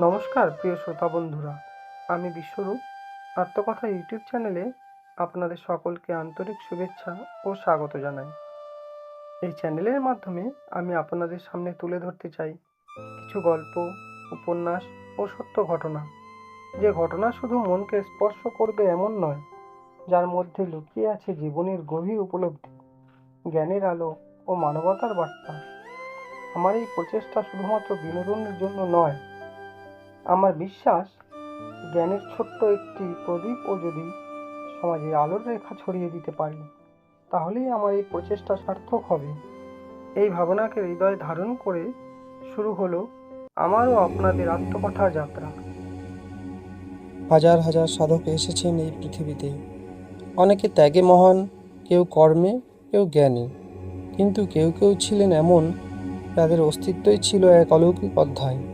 নমস্কার, প্রিয় শ্রোতা বন্ধুরা। আমি বিশ্বরূপ। আত্মকথা ইউটিউব চ্যানেলে আপনাদের সকলকে আন্তরিক শুভেচ্ছা ও স্বাগত জানাই। এই চ্যানেলের মাধ্যমে আমি আপনাদের সামনে তুলে ধরতে চাই কিছু গল্প, উপন্যাস ও সত্য ঘটনা। যে ঘটনা শুধু মনকে স্পর্শ করবে এমন নয়, যার মধ্যে লুকিয়ে আছে জীবনের গভীর উপলব্ধি, জ্ঞানের আলো ও মানবতার বার্তা। আমার এই প্রচেষ্টা শুধুমাত্র বিনোদনের জন্য নয় আমার বিশ্বাস, জ্ঞানের ছোট্ট একটি প্রদীপও যদি সমাজে আলোর রেখা ছড়িয়ে দিতে পারি, তাহলেই আমার এই প্রচেষ্টা সার্থক হবে। এই ভাবনাকে হৃদয়ে ধারণ করে শুরু হলো আমারও আপনাদের আত্মকথা যাত্রা। হাজার হাজার সাধক এসেছেন এই পৃথিবীতে। অনেকে ত্যাগে মহান, কেউ কর্মে, কেউ জ্ঞানী। কিন্তু কেউ কেউ ছিলেন এমন, যাদের অস্তিত্বই ছিল এক অলৌকিক অধ্যায়।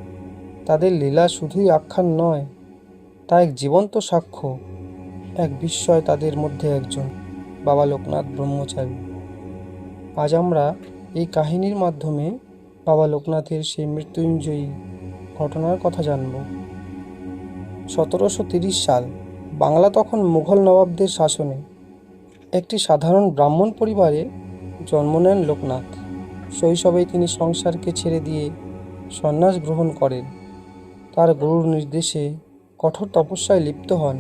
তাদের লীলা শুধুই আখ্যান নয়, তা এক জীবন্ত সাক্ষ্য, এক বিস্ময় তাদের মধ্যে একজন বাবা লোকনাথ ব্রহ্মচারী। আজ আমরা এই কাহিনীর মাধ্যমে বাবা লোকনাথের সেই মৃত্যুঞ্জয়ী ঘটনার কথা জানব। সতেরোশো তিরিশ সাল বাংলা তখন মুঘল নবাবদের শাসনে একটি সাধারণ ব্রাহ্মণ পরিবারে জন্ম নেন লোকনাথ। শৈশবেই তিনি সংসারকে ছেড়ে দিয়ে সন্ন্যাস গ্রহণ করেন। তার গুরুর নির্দেশে কঠোর তপস্যায় লিপ্ত হন।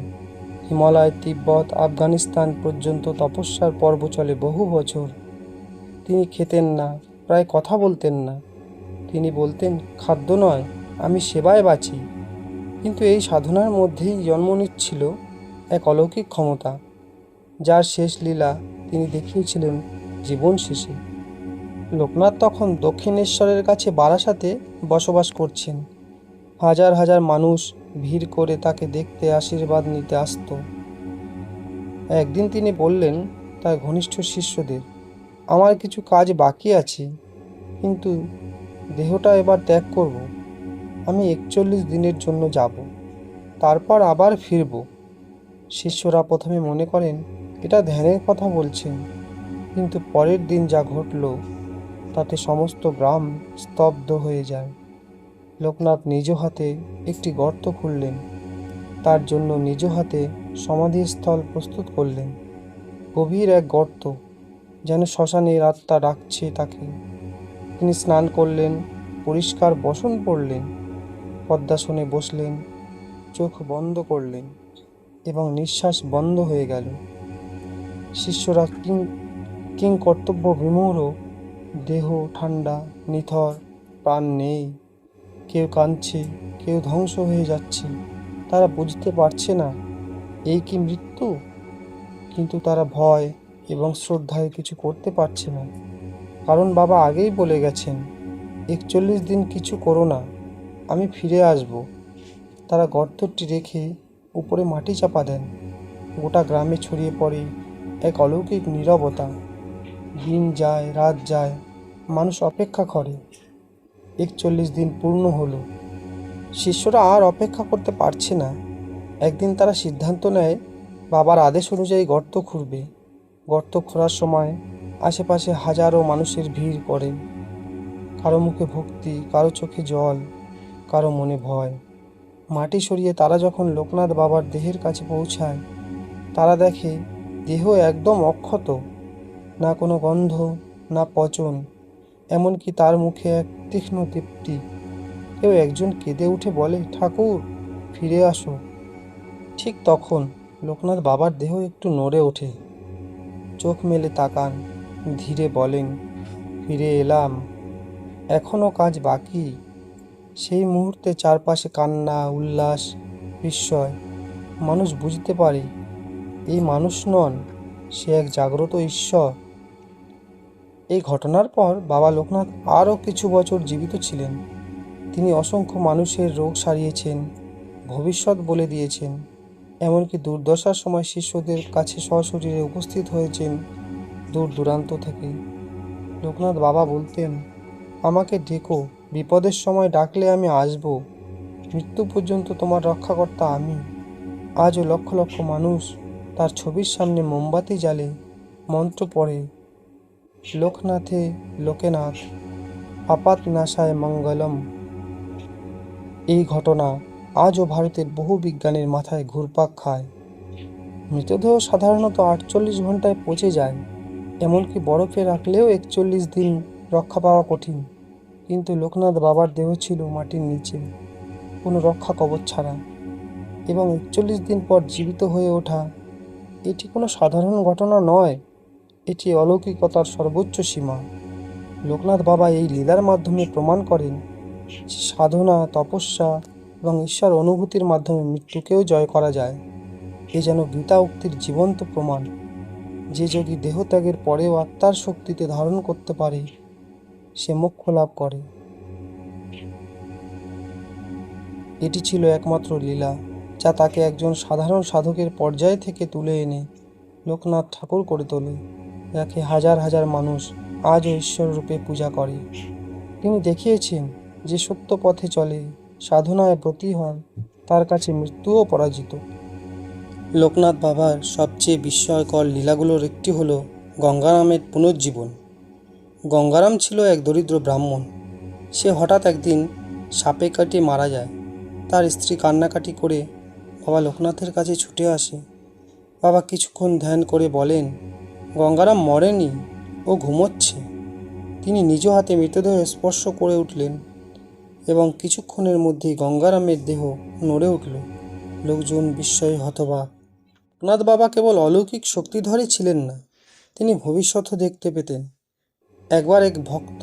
হিমালয়, তিব্বত, আফগানিস্তান পর্যন্ত তপস্যার পর্ব চলে বহু বছর। তিনি খেতেন না, প্রায় কথা বলতেন না। তিনি বলতেন, খাদ্য নয়, আমি সেবায় বাঁচি। কিন্তু এই সাধনার মধ্যেই জন্ম নিচ্ছিল এক অলৌকিক ক্ষমতা। যার শেষ লীলা তিনি দেখিয়েছিলেন জীবন শেষে। লোকনাথ তখন দক্ষিণেশ্বরের কাছে বারাসাতে বসবাস করছেন। হাজার হাজার মানুষ ভিড় করে তাকে দেখতে আশীর্বাদ নিতে আসত। একদিন তিনি বললেন, তার ঘনিষ্ঠ শিষ্যদের, আমার কিছু কাজ বাকি আছে, কিন্তু দেহটা এবার ত্যাগ করব। আমি একচল্লিশ দিনের জন্য যাব, তারপর আবার ফিরব। শিষ্যরা প্রথমে মনে করেন, এটা ধ্যানের কথা বলছেন, কিন্তু পরের দিন যা ঘটল, তাতে সমস্ত গ্রাম স্তব্ধ হয়ে যায়। লোকনাথ নিজ হাতে একটি গর্ত খুললেন। তার জন্য নিজ হাতে সমাধিস্থল প্রস্তুত করলেন। গভীর এক গর্ত, যেন শ্মশানের আত্মা ডাকছে তাকে। তিনি স্নান করলেন, পরিষ্কার বসন পড়লেন পদ্মাসনে বসলেন, চোখ বন্ধ করলেন এবং নিঃশ্বাস বন্ধ হয়ে গেল। শিষ্যরা কিং কিং কর্তব্য বিমূঢ় দেহ ঠান্ডা, নিথর, প্রাণ নেই। কেউ কাঁদছে, কেউ ধ্বংস হয়ে যাচ্ছে। তারা বুঝতে পারছে না, এই কি মৃত্যু? কিন্তু তারা ভয় এবং শ্রদ্ধায় কিছু করতে পারছে না। কারণ বাবা আগেই বলে গেছেন, একচল্লিশ দিন কিছু করো না, আমি ফিরে আসব। তারা গর্তটি রেখে উপরে মাটি চাপা দেন। গোটা গ্রামে ছড়িয়ে পড়ে এক অলৌকিক নীরবতা। দিন যায়, রাত যায়, মানুষ অপেক্ষা করে। একচল্লিশ দিন পূর্ণ হলো। শিষ্যরা আর অপেক্ষা করতে পারছে না। একদিন তারা সিদ্ধান্ত নেয়, বাবার আদেশ অনুযায়ী গর্ত খুঁড়বে। গর্ত খোঁড়ার সময় আশেপাশে হাজারো মানুষের ভিড় পড়ে। কারও মুখে ভক্তি, কারও চোখে জল, কারও মনে ভয়। মাটি সরিয়ে তারা যখন লোকনাথ বাবার দেহের কাছে পৌঁছায়, তারা দেখে দেহ একদম অক্ষত। না কোনো গন্ধ, না পচন এমনকি তার মুখে এক তীক্ষ্ণ তৃপ্তি। কেউ একজন কেঁদে উঠে বলে, ঠাকুর, ফিরে আসো। ঠিক তখন লোকনাথ বাবার দেহ একটু নড়ে ওঠে। চোখ মেলে তাকান, ধীরে বলেন, ফিরে এলাম। এখনও কাজ বাকি? সেই মুহূর্তে চারপাশে কান্না, উল্লাস, বিস্ময়। মানুষ বুঝতে পারে, এই মানুষ নন, সে এক জাগ্রত ঈশ্বর। এই ঘটনার পর বাবা লোকনাথ আরও কিছু বছর জীবিত ছিলেন। তিনি অসংখ্য মানুষের রোগ সারিয়েছেন, ভবিষ্যৎ বলে দিয়েছেন, এমনকি দুর্দশার সময় শিষ্যদের কাছে সশরীরে উপস্থিত হয়েছেন দূর দূরান্ত থেকে। লোকনাথ বাবা বলতেন, আমাকে ডেকো, বিপদের সময় ডাকলে আমি আসব। মৃত্যু পর্যন্ত তোমার রক্ষাকর্তা আমি। আজও লক্ষ লক্ষ মানুষ তার ছবির সামনে মোমবাতি জ্বালে মন্ত্র পড়ে। লোকনাথে লোকেনাথ, আপাত নাশায় মঙ্গলম। এই ঘটনা আজও ভারতের বহু বিজ্ঞানীর মাথায় ঘুরপাক খায়। মৃতদেহ সাধারণত আটচল্লিশ ঘন্টায় পচে যায়, এমনকি বরফে রাখলেও একচল্লিশ দিন রক্ষা পাওয়া কঠিন। কিন্তু লোকনাথ বাবার দেহ ছিল মাটির নিচে, কোনো রক্ষা কবচ ছাড়া। এবং একচল্লিশ দিন পর জীবিত হয়ে ওঠা, এটি কোনো সাধারণ ঘটনা নয়। এটি অলৌকিকতার সর্বোচ্চ সীমা। লোকনাথ বাবা এই লীলার মাধ্যমে প্রমাণ করেন সাধনা, তপস্যা এবং ঈশ্বর অনুভূতির মাধ্যমে মৃত্যুকেও জয় করা যায়। এ যেন গীতা উক্তির জীবন্ত প্রমাণ। যে যোগী দেহত্যাগের পরেও আত্মার শক্তিতে ধারণ করতে পারে, সে মোক্ষ লাভ করে। এটি ছিল একমাত্র লীলা, যা তাকে একজন সাধারণ সাধকের পর্যায় থেকে তুলে এনে লোকনাথ ঠাকুর করে তোলে। যাকে হাজার হাজার মানুষ আজও ঈশ্বর রূপে পূজা করে। তিনি দেখিয়েছেন যে সত্য পথে চলে, সাধনায় ব্রতী হন, তার কাছে মৃত্যুও পরাজিত। লোকনাথ বাবার সবচেয়ে বিস্ময়কর লীলাগুলোর একটি হল গঙ্গারামের পুনর্জীবন। গঙ্গারাম ছিল এক দরিদ্র ব্রাহ্মণ। সে হঠাৎ একদিন সাপে কাটে মারা যায়। তার স্ত্রী কান্নাকাটি করে বাবা লোকনাথের কাছে ছুটে আসে। বাবা কিছুক্ষণ ধ্যান করে বলেন গঙ্গারাম মরেনি ও ঘুমোচ্ছে। তিনি নিজ হাতে মৃতদেহ স্পর্শ করে উঠলেন এবং কিছুক্ষণের মধ্যেই গঙ্গারামের দেহ নড়ে উঠল। লোকজন বিস্ময়ে হতবাক। লোকনাথ বাবা কেবল অলৌকিক শক্তিধরই ছিলেন না, তিনি ভবিষ্যৎও দেখতে পেতেন। একবার এক ভক্ত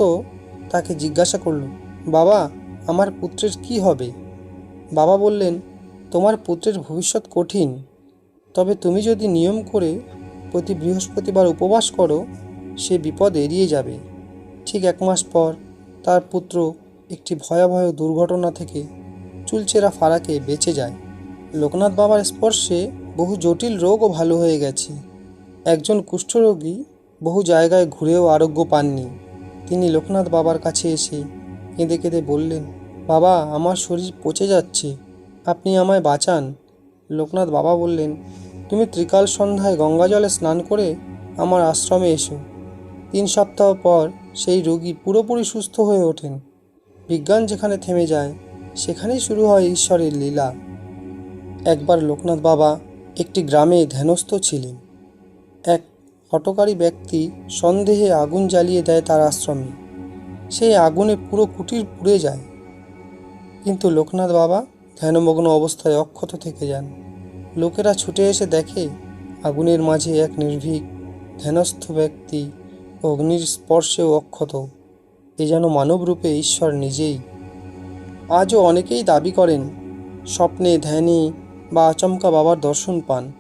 তাকে জিজ্ঞাসা করল, বাবা, আমার পুত্রের কি হবে? বাবা বললেন, তোমার পুত্রের ভবিষ্যৎ কঠিন, তবে তুমি যদি নিয়ম করে প্রতি বৃহস্পতিবার উপবাস করো, সে বিপদ এড়িয়ে যাবে। ঠিক এক মাস পর তার পুত্র একটি ভয়াবহ দুর্ঘটনা থেকে চুলচেরা ফারাকে বেঁচে যায়। লোকনাথ বাবার স্পর্শে বহু জটিল রোগও ভালো হয়ে গেছে। একজন কুষ্ঠরোগী বহু জায়গায় ঘুরেও আরোগ্য পাননি। তিনি লোকনাথ বাবার কাছে এসে কেঁদে কেঁদে বললেন, বাবা, আমার শরীর পচে যাচ্ছে, আপনি আমায় বাঁচান। লোকনাথ বাবা বললেন তুমি ত্রিকাল সন্ধ্যায় গঙ্গা জলে স্নান করে আমার আশ্রমে এসো। তিন সপ্তাহ পর সেই রোগী পুরোপুরি সুস্থ হয়ে ওঠেন। বিজ্ঞান যেখানে থেমে যায়, সেখানেই শুরু হয় ঈশ্বরের লীলা। একবার লোকনাথ বাবা একটি গ্রামে ধ্যানস্থ ছিলেন। এক হটকারী ব্যক্তি সন্দেহে আগুন জ্বালিয়ে দেয় তার আশ্রমে। সেই আগুনে পুরো কুটির পুড়ে যায়। কিন্তু লোকনাথ বাবা ধ্যানমগ্ন অবস্থায় অক্ষত থেকে যান। লোকেরা ছুটে এসে দেখে, আগুনের মাঝে এক নির্ভীক, ধ্যানস্থ ব্যক্তি অগ্নির স্পর্শেও অক্ষত। এ যেন মানবরূপে ঈশ্বর নিজেই। আজও অনেকেই দাবি করেন, স্বপ্নে ধ্যানে বা আচমকা বাবার দর্শন পান।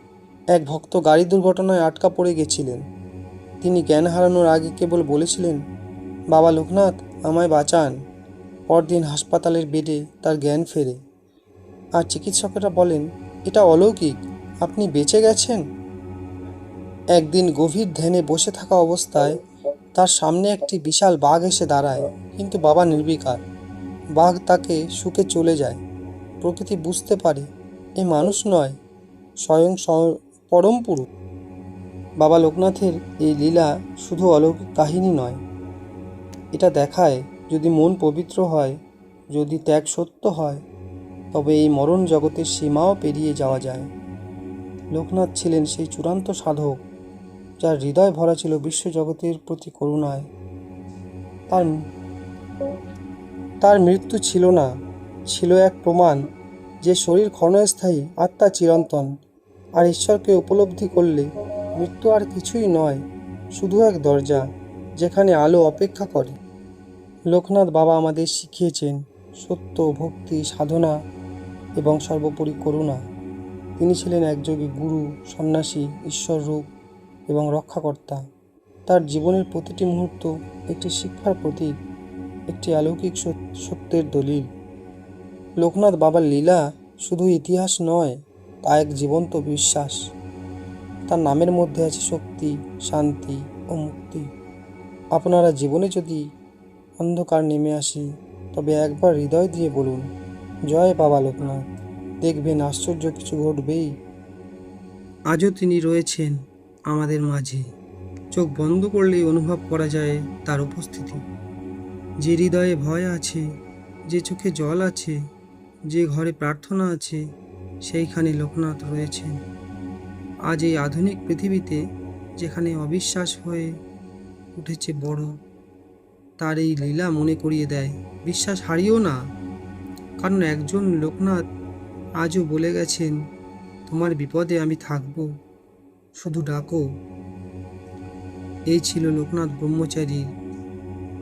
এক ভক্ত গাড়ি দুর্ঘটনায় আটকা পড়ে গেছিলেন। তিনি জ্ঞান হারানোর আগে কেবল বলেছিলেন, বাবা লোকনাথ, আমায় বাঁচান। পরদিন হাসপাতালের বেডে তার জ্ঞান ফেরে। আর চিকিৎসকেরা বলেন এটা অলৌকিক। আপনি বেঁচে গেছেন? একদিন গভীর ধ্যানে বসে থাকা অবস্থায় তার সামনে একটি বিশাল বাঘ এসে দাঁড়ায়, কিন্তু বাবা নির্বিকার। বাঘ তাকে সুখে চলে যায়। প্রকৃতি বুঝতে পারে, এ মানুষ নয়, স্বয়ং স্ব- পরম পুরুষ। বাবা লোকনাথের এই লীলা শুধু অলৌকিক কাহিনী নয়। এটা দেখায় যদি মন পবিত্র হয়, যদি ত্যাগ সত্য হয় তবে এই মরণ জগতের সীমাও পেরিয়ে যাওয়া যায়। লোকনাথ ছিলেন সেই চূড়ান্ত সাধক, যার হৃদয় ভরা ছিল বিশ্বজগতের প্রতি করুণায়। তার তার মৃত্যু ছিল না, ছিল এক প্রমাণ যে শরীর ক্ষণস্থায়ী, আত্মা চিরন্তন, আর ঈশ্বরকে উপলব্ধি করলে মৃত্যু আর কিছুই নয়, শুধু এক দরজা, যেখানে আলো অপেক্ষা করে। লোকনাথ বাবা আমাদের শিখিয়েছেন সত্য, ভক্তি, সাধনা এবং সর্বোপরি করুণা। তিনি ছিলেন একযোগী গুরু, সন্ন্যাসী, ঈশ্বর রূপ এবং রক্ষাকর্তা। তার জীবনের প্রতিটি মুহূর্ত একটি শিক্ষার প্রতীক, একটি অলৌকিক সত্যের দলিল। লোকনাথ বাবার লীলা শুধু ইতিহাস নয়, তা এক জীবন্ত বিশ্বাস। তার নামের মধ্যে আছে শক্তি, শান্তি ও মুক্তি। আপনারা জীবনে যদি অন্ধকার নেমে আসি, তবে একবার হৃদয় দিয়ে বলুন জয় বাবা লোকনাথ দেখবেন আশ্চর্য কিছু ঘটবেই। আজও তিনি রয়েছেন আমাদের মাঝে। চোখ বন্ধ করলেই অনুভব করা যায় তার উপস্থিতি। যে হৃদয়ে ভয় আছে, যে চোখে জল আছে, যে ঘরে প্রার্থনা আছে, সেইখানে লোকনাথ রয়েছেন। আজ এই আধুনিক পৃথিবীতে যেখানে অবিশ্বাস হয়ে উঠেছে বড়, তার এই লীলা মনে করিয়ে দেয়। বিশ্বাস হারিও না। কারণ একজন লোকনাথ আজও বলে গেছেন, তোমার বিপদে আমি থাকব। শুধু ডাকো। এই ছিল লোকনাথ ব্রহ্মচারীর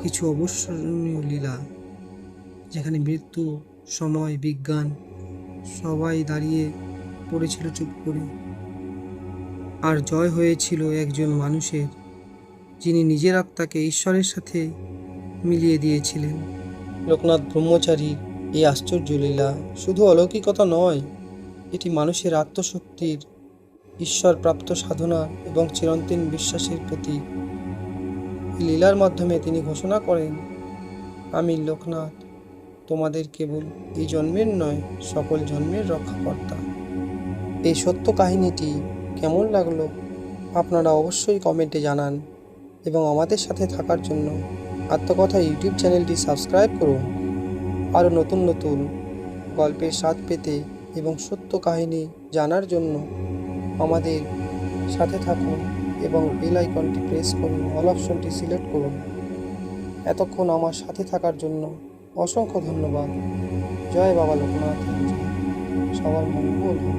কিছু অবসরণীয় লীলা, যেখানে মৃত্যু, সময়, বিজ্ঞান সবাই দাঁড়িয়ে পড়েছিল চুপ করে। আর জয় হয়েছিল একজন মানুষের, যিনি নিজের আত্মাকে ঈশ্বরের সাথে মিলিয়ে দিয়েছিলেন। লোকনাথ ব্রহ্মচারীর এই আশ্চর্য লীলা শুধু অলৌকিকতা নয়, এটি মানুষের আত্মশক্তির ঈশ্বরপ্রাপ্ত সাধনা এবং চিরন্তন বিশ্বাসের প্রতীক। লীলার মাধ্যমে তিনি ঘোষণা করেন, আমি লোকনাথ, তোমাদের কেবল এই জন্মের নয়, সকল জন্মের রক্ষাকর্তা। এই সত্য কাহিনীটি কেমন লাগল আপনারা অবশ্যই কমেন্টে জানান এবং আমাদের সাথে থাকার জন্য আত্মকথা ইউটিউব চ্যানেলটি সাবস্ক্রাইব করুন। আরও নতুন নতুন গল্পের স্বাদ পেতে এবং সত্য কাহিনী জানার জন্য আমাদের সাথে থাকুন এবং বেল আইকনটি প্রেস করুন, অল অপশনটি সিলেক্ট করুন। এতক্ষণ আমার সাথে থাকার জন্য অসংখ্য ধন্যবাদ। জয় বাবা লোকনাথ। সবার মঙ্গল